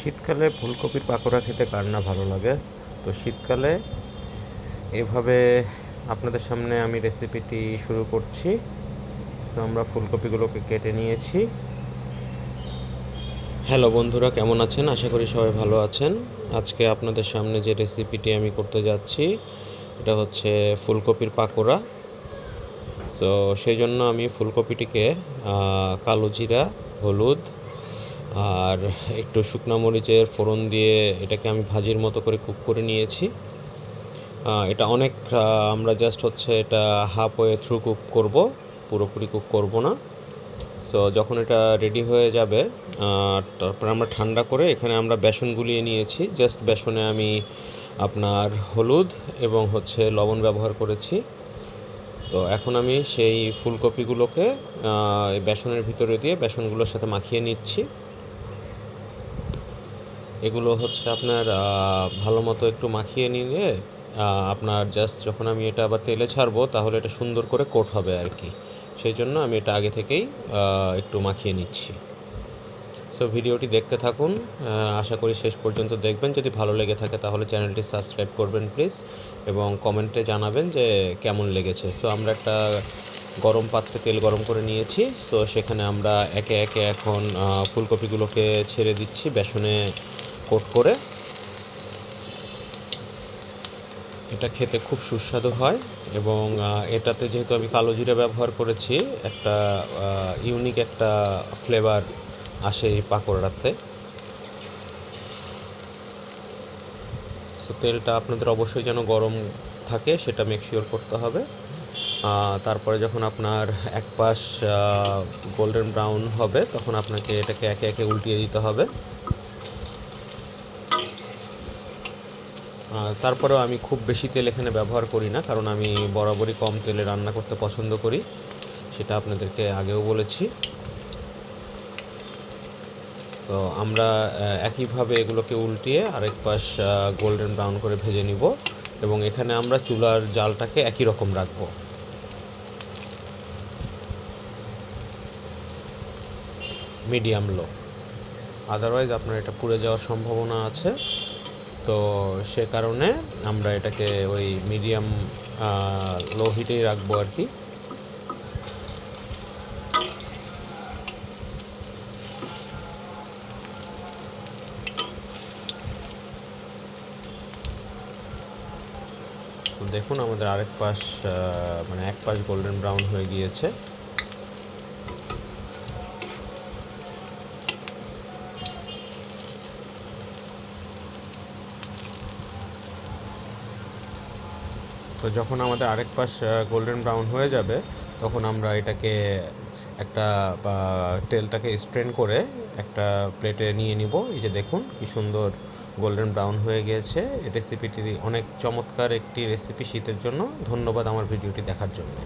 শীতকালে ফুলকপির পাকোড়া খেতে কার না ভালো লাগে? তো শীতকালে এভাবে আপনাদের সামনে আমি রেসিপিটি শুরু করছি। সো আমরা ফুলকপিগুলোকে কেটে নিয়েছি। হ্যালো বন্ধুরা, কেমন আছেন? আশা করি সবাই ভালো আছেন। আজকে আপনাদের সামনে যে রেসিপিটি আমি করতে যাচ্ছি, এটা হচ্ছে ফুলকপির পাকোড়া। সো সেই জন্য আমি ফুলকপিটিকে কালো জিরা, হলুদ আর একটু শুকনো মরিচের ফোড়ন দিয়ে এটাকে আমি ভাজির মতো করে কুক করে নিয়েছি। এটা অনেক আমরা জাস্ট হচ্ছে এটা হাফ ওয়ে থ্রু কুক করব, পুরোপুরি কুক করব না। সো যখন এটা রেডি হয়ে যাবে তারপরে আমরা ঠান্ডা করে এখানে আমরা বেসন গুলিয়ে নিয়েছি। জাস্ট বেসনে আমি আপনার হলুদ এবং হচ্ছে লবণ ব্যবহার করেছি। তো এখন আমি সেই ফুলকপিগুলোকে বেসনের ভিতরে দিয়ে বেসনগুলোর সাথে মাখিয়ে নিচ্ছি। এগুলো হচ্ছে আপনার ভালো মতো একটু মাখিয়ে আহ, আপনার জাস্ট যখন আমি এটা আবার তেলে ছাড়বো তাহলে এটা সুন্দর করে কোট হবে আর কি। সেই জন্য আমি এটা আগে থেকেই একটু মাখিয়ে নিচ্ছি। সো ভিডিওটি দেখতে থাকুন আশা করি শেষ পর্যন্ত দেখবেন। যদি ভালো লেগে থাকে তাহলে চ্যানেলটি সাবস্ক্রাইব করবেন প্লিজ এবং কমেন্টে জানাবেন যে কেমন লেগেছে। সো আমরা একটা গরম পাত্রে তেল গরম করে নিয়েছি। সো সেখানে আমরা একে একে এখন ফুলকপিগুলোকে ছেড়ে দিচ্ছি। বেসনে কোট করে এটা খেতে খুব সুস্বাদু হয় এবং এটাতে যেহেতু আমি কালো জিরা ব্যবহার করেছি, একটা ইউনিক একটা ফ্লেভার আসে এই পাকোড়াতে। তো তেলটা আপনাদের অবশ্যই যেন গরম থাকে, সেটা মেক শিওর করতে হবে। তারপরে যখন আপনার এক পাশ গোল্ডেন ব্রাউন হবে, তখন আপনাকে এটাকে একে একে উল্টিয়ে দিতে হবে। তারপরেও আমি খুব বেশি তেল এখানে ব্যবহার করি না, কারণ আমি বরাবরই কম তেলে রান্না করতে পছন্দ করি। সেটা আপনাদেরকে আগেও বলেছি। তো আমরা একইভাবে এগুলোকে উল্টিয়ে আরেক পাশ গোল্ডেন ব্রাউন করে ভেজে নিব এবং এখানে আমরা চুলার জালটাকে একই রকম রাখব। মিডিয়াম লো। আদারওয়াইজ আপনার এটা পুড়ে যাওয়ার সম্ভাবনা আছে। তো সে কারণে আমরা এটাকে ওই মিডিয়াম লো হিটেই রাখব আর কি। দেখুন আমাদের আরেক পাশ মানে এক পাশ গোল্ডেন ব্রাউন হয়ে গিয়েছে। তো যখন আমাদের আরেক পাশ গোল্ডেন ব্রাউন হয়ে যাবে, তখন আমরা এটাকে একটা তেলটাকে স্ট্রেন করে একটা প্লেটে নিয়ে নিব। এই যে দেখুন কি সুন্দর গোল্ডেন ব্রাউন হয়ে গিয়েছে। রেসিপিটি অনেক চমৎকার একটি রেসিপি শীতের জন্য। ধন্যবাদ আমার ভিডিওটি দেখার জন্য।